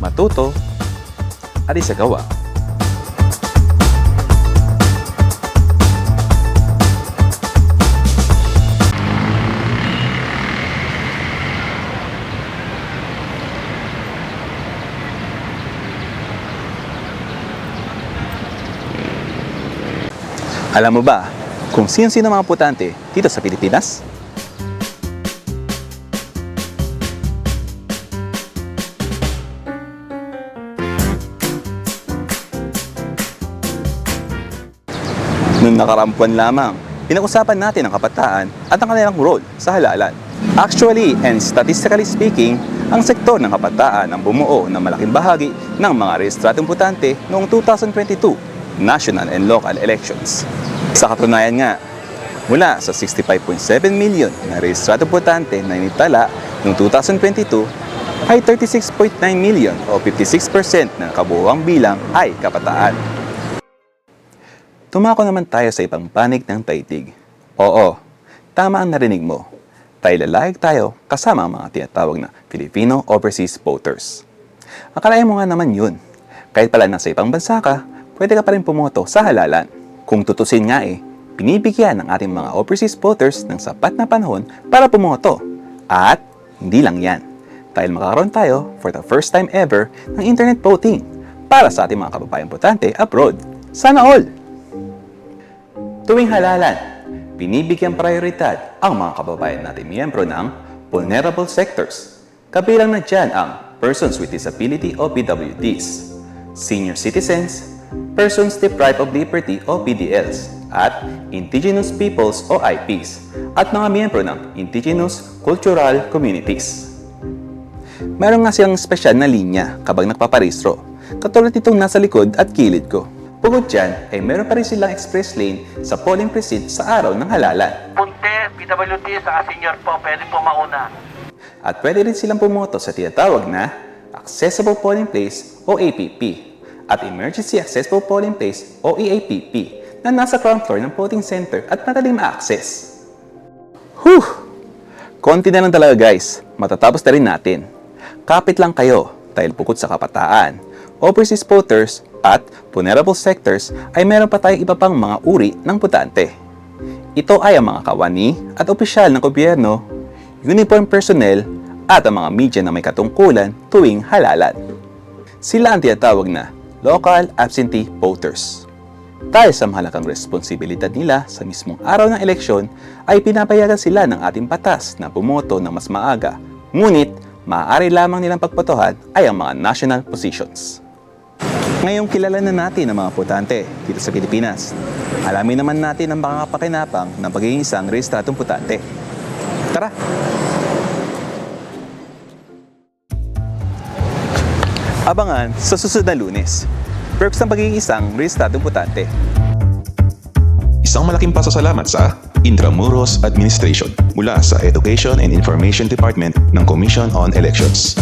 matuto, at isagawa. Alam mo ba kung sino-sino mga putante dito sa Pilipinas? Noong nakarampuan lamang, pinag-usapan natin ang kabataan at ang kanilang role sa halalan. Actually and statistically speaking, ang sektor ng kabataan ang bumuo ng malaking bahagi ng mga rehistratong putante noong 2022 national and local elections. Sa katunayan nga, mula sa 65.7 million na rehistratong putante na initala noong 2022, ay 36.9 million o 56% ng kabuuang bilang ay kabataan. Tumako naman tayo sa ibang panig ng taitig. Oo, tama ang narinig mo. Tayo lalayag tayo kasama ang mga tinatawag na Filipino Overseas Voters. Akalain mo nga naman yun. Kahit pala nasa ibang bansa ka, pwede ka pa rin pumoto sa halalan. Kung tutusin nga eh, binibigyan ng ating mga overseas voters ng sapat na panahon para pumoto. At hindi lang yan. Dahil makakaroon tayo for the first time ever ng internet voting para sa ating mga kababayang botante abroad. Sana all! Tuwing halalan, binibigyan prioridad ang mga kababayan natin miyembro ng vulnerable sectors. Kabilang na dyan ang persons with disability o PWDs, senior citizens, persons deprived of liberty o PDLs, at indigenous peoples o IPs, at mga miyembro ng indigenous cultural communities. Meron nga silang espesyal na linya kapag nagpaparehistro, katulad nitong nasa likod at kilid ko. Bukod dyan, ay meron pa rin silang express lane sa polling precinct sa araw ng halalan. Punte, PWD sa senior po, pwede po mauna. At pwede rin silang pumoto sa tinatawag na Accessible Polling Place o APP at Emergency Accessible Polling Place o EAPP na nasa ground floor ng voting center at madaling ma-access. Whew! Konti na lang talaga guys, matatapos na rin natin. Kapit lang kayo dahil bukod sa kapataan, overseas voters at vulnerable sectors ay meron pa tayong iba pang mga uri ng putante. Ito ay ang mga kawani at opisyal ng gobyerno, uniform personnel at ang mga media na may katungkulan tuwing halalan. Sila ang tinatawag na local absentee voters. Dahil sa mahalagang responsibilidad nila sa mismong araw ng eleksyon, ay pinapayagan sila ng ating batas na bumoto ng mas maaga. Ngunit, maaari lamang nilang pagbotohan ay ang mga national positions. Ngayong kilala na natin ang mga putante dito sa Pilipinas. Alamin naman natin ang mga kapakinapang ng pagiging isang rehistratong putante. Tara! Abangan sa susunod na lunes. Perks ng pagiging isang rehistratong putante. Isang malaking pasasalamat sa Intramuros Administration mula sa Education and Information Department ng Commission on Elections.